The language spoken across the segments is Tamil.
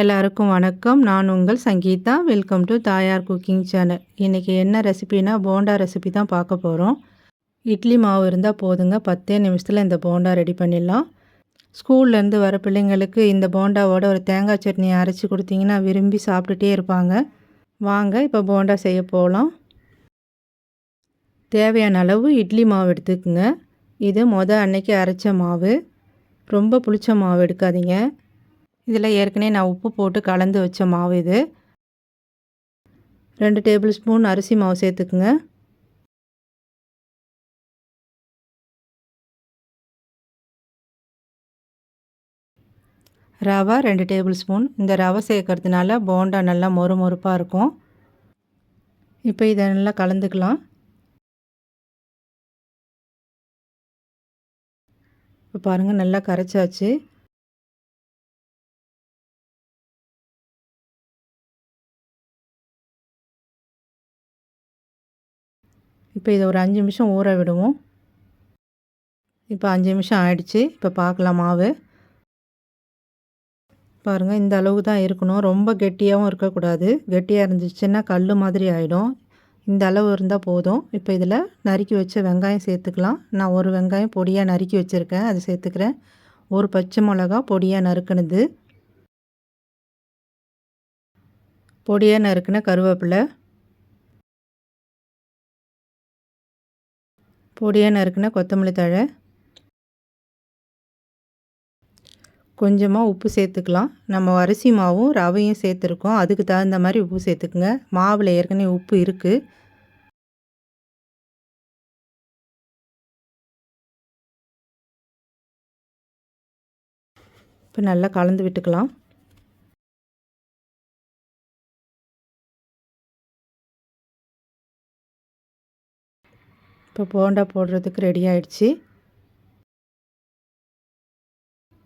எல்லாருக்கும் வணக்கம். நான் உங்கள் Sangeetha. Welcome to Thayar cooking channel இன்றைக்கி என்ன ரெசிபினா போண்டா ரெசிபி தான் பார்க்க போகிறோம் இட்லி மாவு இருந்தால் போதுங்க. பத்தே நிமிஷத்தில் இந்த போண்டா ரெடி பண்ணிடலாம். ஸ்கூல்லேருந்து வர பிள்ளைங்களுக்கு இந்த போண்டாவோட ஒரு தேங்காய் சட்னி அரைச்சி கொடுத்தீங்கன்னா விரும்பி சாப்பிட்டுட்டே இருப்பாங்க. வாங்க இப்போ போண்டா செய்ய போகலாம் தேவையான அளவு இட்லி மாவு எடுத்துக்குங்க. இது மொதல் அன்னைக்கு அரைச்ச மாவு. ரொம்ப புளிச்ச மாவு எடுக்காதீங்க. இதில் ஏற்கனவே நான் உப்பு போட்டு கலந்து வச்ச மாவு இது. ரெண்டு டேபிள் ஸ்பூன் அரிசி மாவு சேர்த்துக்குங்க. ரவை ரெண்டு டேபிள் ஸ்பூன். இந்த ரவை சேர்க்கறதுனால போண்டா நல்லா மொறு மொறுப்பாக இருக்கும். இப்போ இதை நல்லா கலந்துக்கலாம். இப்போ பாருங்கள் நல்லா கரைச்சாச்சு. இப்போ இதை ஒரு அஞ்சு நிமிஷம் ஊற விடுவோம். இப்போ அஞ்சு நிமிஷம் ஆயிடுச்சு. இப்போ பார்க்கலாம் மாவு. பாருங்கள் இந்த அளவு தான் இருக்கணும். ரொம்ப கெட்டியாகவும் இருக்கக்கூடாது. கெட்டியாக இருந்துச்சுன்னா கல் மாதிரி ஆகிடும் இந்த அளவு இருந்தால் போதும். இப்போ இதில் நறுக்கி வச்ச வெங்காயம் சேர்த்துக்கலாம். நான் ஒரு வெங்காயம் பொடியாக நறுக்கி வச்சுருக்கேன். அதை சேர்த்துக்கிறேன். ஒரு பச்சை மிளகா பொடியாக நறுக்குனது. பொடியாக நறுக்குன கருவேப்பிலை. பொடியாக நறுக்குன கொத்தமல்லி தழை. கொஞ்சமாக உப்பு சேர்த்துக்கலாம். நம்ம அரிசி மாவும் ரவையும் சேர்த்துருக்கோம். அதுக்கு தகுந்த மாதிரி உப்பு சேர்த்துக்குங்க. மாவில் ஏற்கனவே உப்பு இருக்குது இப்போ நல்லா கலந்து விட்டுக்கலாம். இப்போ போண்டா போடுறதுக்கு ரெடி ஆயிடுச்சு.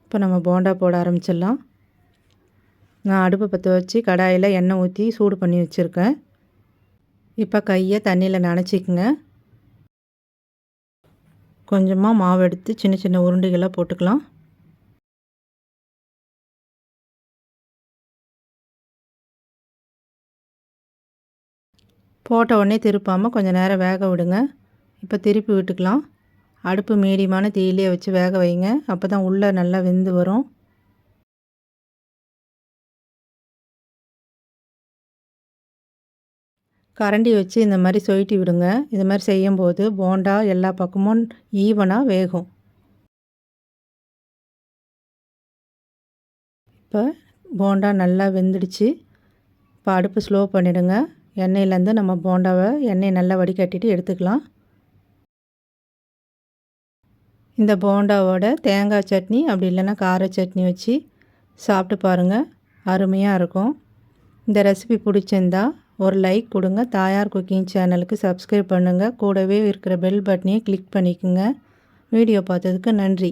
இப்போ நம்ம போண்டா போட ஆரம்பிச்சிடலாம். நான் அடுப்பை பற்ற வச்சு கடாயில் எண்ணெய் ஊற்றி சூடு பண்ணி வச்சுருக்கேன். இப்போ கையை தண்ணியில் நனைச்சிக்கங்க. கொஞ்சமாக மாவு எடுத்து சின்ன சின்ன உருண்டைகளாக போட்டுக்கலாம். போட்ட உடனே திருப்பாமல் கொஞ்சம் நேரம் வேக விடுங்க. இப்போ திருப்பி விட்டுக்கலாம். அடுப்பு மீடியமான தீயிலே வச்சு வேக வைங்க. அப்போ தான் உள்ளே நல்லா வெந்து வரும். கரண்டி வச்சு இந்த மாதிரி சொயிட்டி விடுங்க. இது மாதிரி செய்யும்போது போண்டா எல்லா பக்கமும் ஈவனாக வேகும். இப்போ போண்டா நல்லா வெந்துடுச்சு. இப்போ அடுப்பு ஸ்லோ பண்ணிவிடுங்க எண்ணெயிலேருந்து நம்ம போண்டாவை எண்ணெய் நல்லா வடிகட்டிட்டு எடுத்துக்கலாம். இந்த போண்டாவோட தேங்காய் சட்னி அப்படி இல்லைன்னா கார சட்னி வச்சு சாப்பிட்டு பாருங்கள் அருமையாக இருக்கும். இந்த ரெசிபி பிடிச்சிருந்தா ஒரு லைக் கொடுங்க. தாயார் குக்கிங் சேனலுக்கு சப்ஸ்கிரைப் பண்ணுங்கள் கூடவே இருக்கிற பெல் பட்டனையும் கிளிக் பண்ணிக்கோங்க. வீடியோ பார்த்ததுக்கு நன்றி.